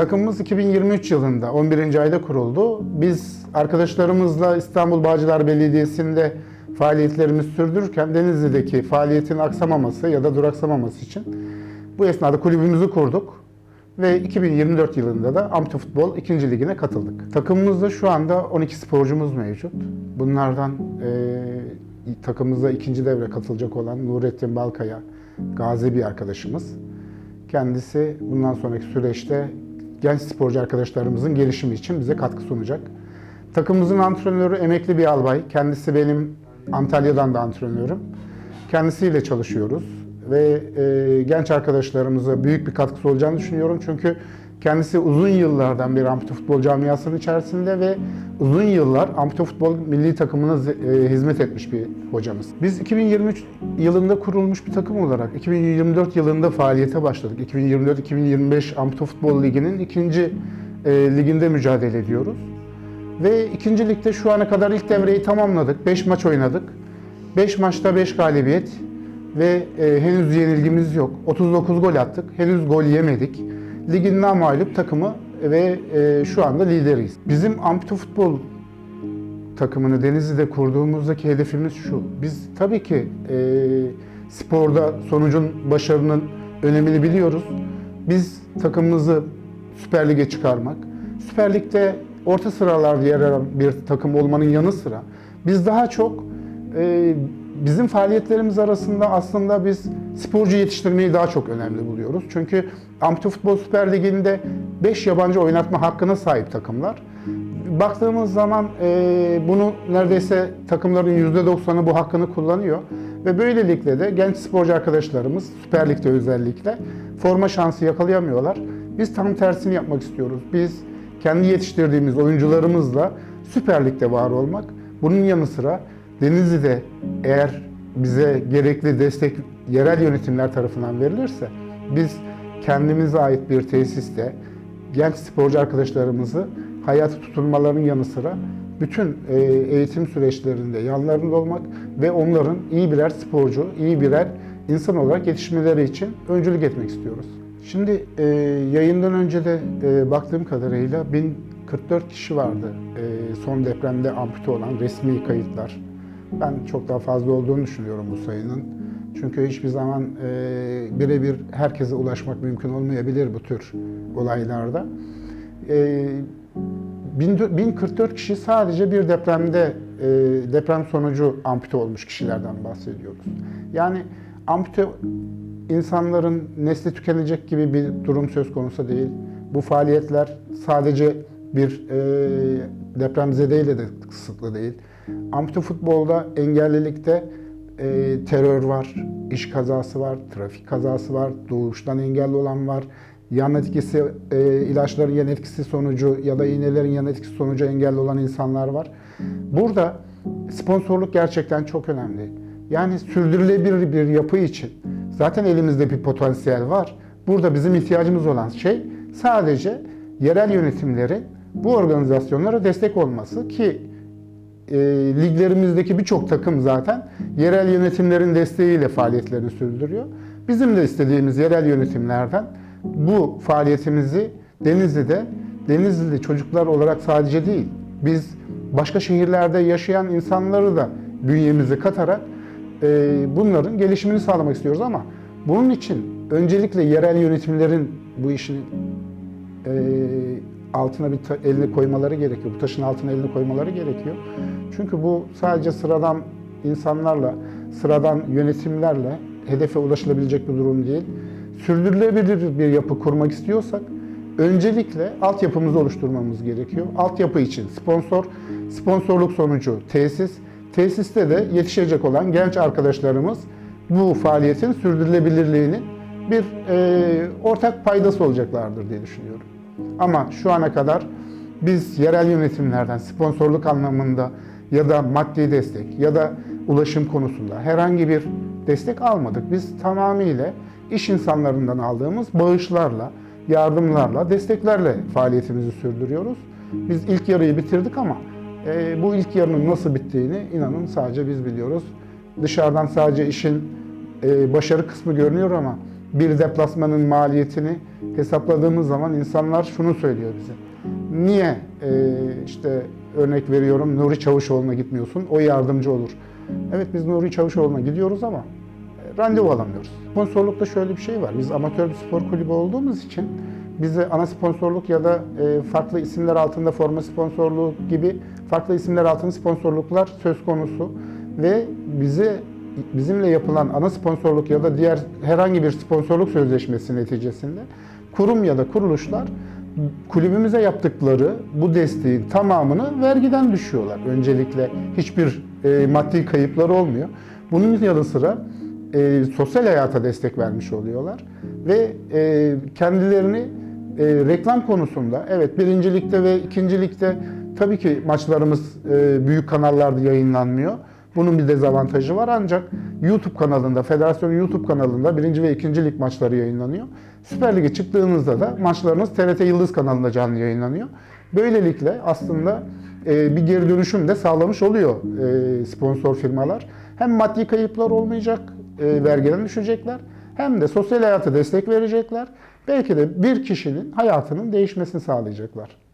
Takımımız 2023 yılında 11. ayda kuruldu. Biz arkadaşlarımızla İstanbul Bağcılar Belediyesi'nde faaliyetlerimizi sürdürürken Denizli'deki faaliyetin aksamaması ya da duraksamaması için bu esnada kulübümüzü kurduk ve 2024 yılında da Amfi Futbol 2. Ligi'ne katıldık. Takımımızda şu anda 12 sporcumuz mevcut. Bunlardan e, takımımıza ikinci devre katılacak olan Nurettin Balkaya, gazi bir arkadaşımız. Kendisi bundan sonraki süreçte genç sporcu arkadaşlarımızın gelişimi için bize katkı sunacak. Takımımızın antrenörü emekli bir albay. Kendisi benim Antalya'dan da antrenörüm. Kendisiyle çalışıyoruz ve e, genç arkadaşlarımıza büyük bir katkısı olacağını düşünüyorum. Çünkü kendisi uzun yıllardan beri ampute futbol camiasının içerisinde ve uzun yıllar ampute futbol milli takımına e, hizmet etmiş bir hocamız. Biz 2023 yılında kurulmuş bir takım olarak 2024 yılında faaliyete başladık. 2024-2025 ampute futbol liginin ikinci e, liginde mücadele ediyoruz. Ve ikinci ligde şu ana kadar ilk devreyi tamamladık. 5 maç oynadık. 5 maçta 5 galibiyet ve e, henüz yenilgimiz yok. 39 gol attık. Henüz gol yemedik. Ligin namağlup takımı ve e, şu anda lideriyiz. Bizim ampute futbol takımını Denizli'de kurduğumuzdaki hedefimiz şu. Biz tabii ki e, sporda sonucun, başarının önemini biliyoruz. Biz takımımızı Süper Lig'e çıkarmak, Süper Lig'de orta sıralarda yer alan bir takım olmanın yanı sıra biz daha çok e, bizim faaliyetlerimiz arasında aslında biz sporcu yetiştirmeyi daha çok önemli buluyoruz. Çünkü Ampute Futbol Süper Ligi'nde 5 yabancı oynatma hakkına sahip takımlar. Baktığımız zaman e, bunu neredeyse takımların %90'ı bu hakkını kullanıyor. Ve böylelikle de genç sporcu arkadaşlarımız Süper Lig'de özellikle forma şansı yakalayamıyorlar. Biz tam tersini yapmak istiyoruz. Biz kendi yetiştirdiğimiz oyuncularımızla Süper Lig'de var olmak. Bunun yanı sıra Denizli'de eğer bize gerekli destek yerel yönetimler tarafından verilirse biz kendimize ait bir tesiste genç sporcu arkadaşlarımızı hayata tutunmalarının yanı sıra bütün e, eğitim süreçlerinde yanlarında olmak ve onların iyi birer sporcu, iyi birer insan olarak yetişmeleri için öncülük etmek istiyoruz. Şimdi e, yayından önce de e, baktığım kadarıyla 1044 kişi vardı e, son depremde ampute olan resmi kayıtlar. Ben çok daha fazla olduğunu düşünüyorum bu sayının. Çünkü hiçbir zaman e, birebir herkese ulaşmak mümkün olmayabilir bu tür olaylarda. E, 1044 kişi sadece bir depremde e, deprem sonucu ampute olmuş kişilerden bahsediyoruz. Yani ampute insanların nesli tükenecek gibi bir durum söz konusu değil. Bu faaliyetler sadece bir e, depremzedeyle de kısıtlı değil. Ampute futbolda engellilikte e, terör var, iş kazası var, trafik kazası var, doğuştan engelli olan var, yan etkisi, e, ilaçların yan etkisi sonucu ya da iğnelerin yan etkisi sonucu engelli olan insanlar var. Burada sponsorluk gerçekten çok önemli. Yani sürdürülebilir bir yapı için zaten elimizde bir potansiyel var. Burada bizim ihtiyacımız olan şey sadece yerel yönetimlerin bu organizasyonlara destek olması ki e, liglerimizdeki birçok takım zaten yerel yönetimlerin desteğiyle faaliyetlerini sürdürüyor. Bizim de istediğimiz yerel yönetimlerden bu faaliyetimizi Denizli'de, Denizli'de çocuklar olarak sadece değil, biz başka şehirlerde yaşayan insanları da bünyemize katarak e, bunların gelişimini sağlamak istiyoruz ama bunun için öncelikle yerel yönetimlerin bu işin e, altına bir elini koymaları gerekiyor. Bu taşın altına elini koymaları gerekiyor. Çünkü bu sadece sıradan insanlarla, sıradan yönetimlerle hedefe ulaşılabilecek bir durum değil. Sürdürülebilir bir yapı kurmak istiyorsak öncelikle altyapımızı oluşturmamız gerekiyor. Altyapı için sponsor, sponsorluk sonucu tesis, tesiste de yetişecek olan genç arkadaşlarımız bu faaliyetin sürdürülebilirliğinin bir e, ortak paydası olacaklardır diye düşünüyorum. Ama şu ana kadar biz yerel yönetimlerden sponsorluk anlamında ya da maddi destek ya da ulaşım konusunda herhangi bir destek almadık. Biz tamamıyla iş insanlarından aldığımız bağışlarla, yardımlarla, desteklerle faaliyetimizi sürdürüyoruz. Biz ilk yarıyı bitirdik ama e, bu ilk yarının nasıl bittiğini inanın sadece biz biliyoruz. Dışarıdan sadece işin e, başarı kısmı görünüyor ama bir deplasmanın maliyetini hesapladığımız zaman insanlar şunu söylüyor bize. Niye e, işte örnek veriyorum Nuri Çavuşoğlu'na gitmiyorsun? O yardımcı olur. Evet biz Nuri Çavuşoğlu'na gidiyoruz ama e, randevu alamıyoruz. Sponsorlukta şöyle bir şey var. Biz amatör bir spor kulübü olduğumuz için bize ana sponsorluk ya da e, farklı isimler altında forma sponsorluğu gibi farklı isimler altında sponsorluklar söz konusu ve bize bizimle yapılan ana sponsorluk ya da diğer herhangi bir sponsorluk sözleşmesi neticesinde kurum ya da kuruluşlar kulübümüze yaptıkları bu desteğin tamamını vergiden düşüyorlar. Öncelikle hiçbir e, maddi kayıpları olmuyor. Bunun yanı sıra e, sosyal hayata destek vermiş oluyorlar ve e, kendilerini e, reklam konusunda evet birincilikte ve ikincilikte tabii ki maçlarımız e, büyük kanallarda yayınlanmıyor. Bunun bir dezavantajı var ancak YouTube kanalında, federasyonun YouTube kanalında birinci ve ikinci lig maçları yayınlanıyor. Süper Lig'e çıktığınızda da maçlarınız TRT Yıldız kanalında canlı yayınlanıyor. Böylelikle aslında e, bir geri dönüşüm de sağlamış oluyor e, sponsor firmalar. Hem maddi kayıplar olmayacak, e, vergiden düşecekler hem de sosyal hayata destek verecekler. Belki de bir kişinin hayatının değişmesini sağlayacaklar.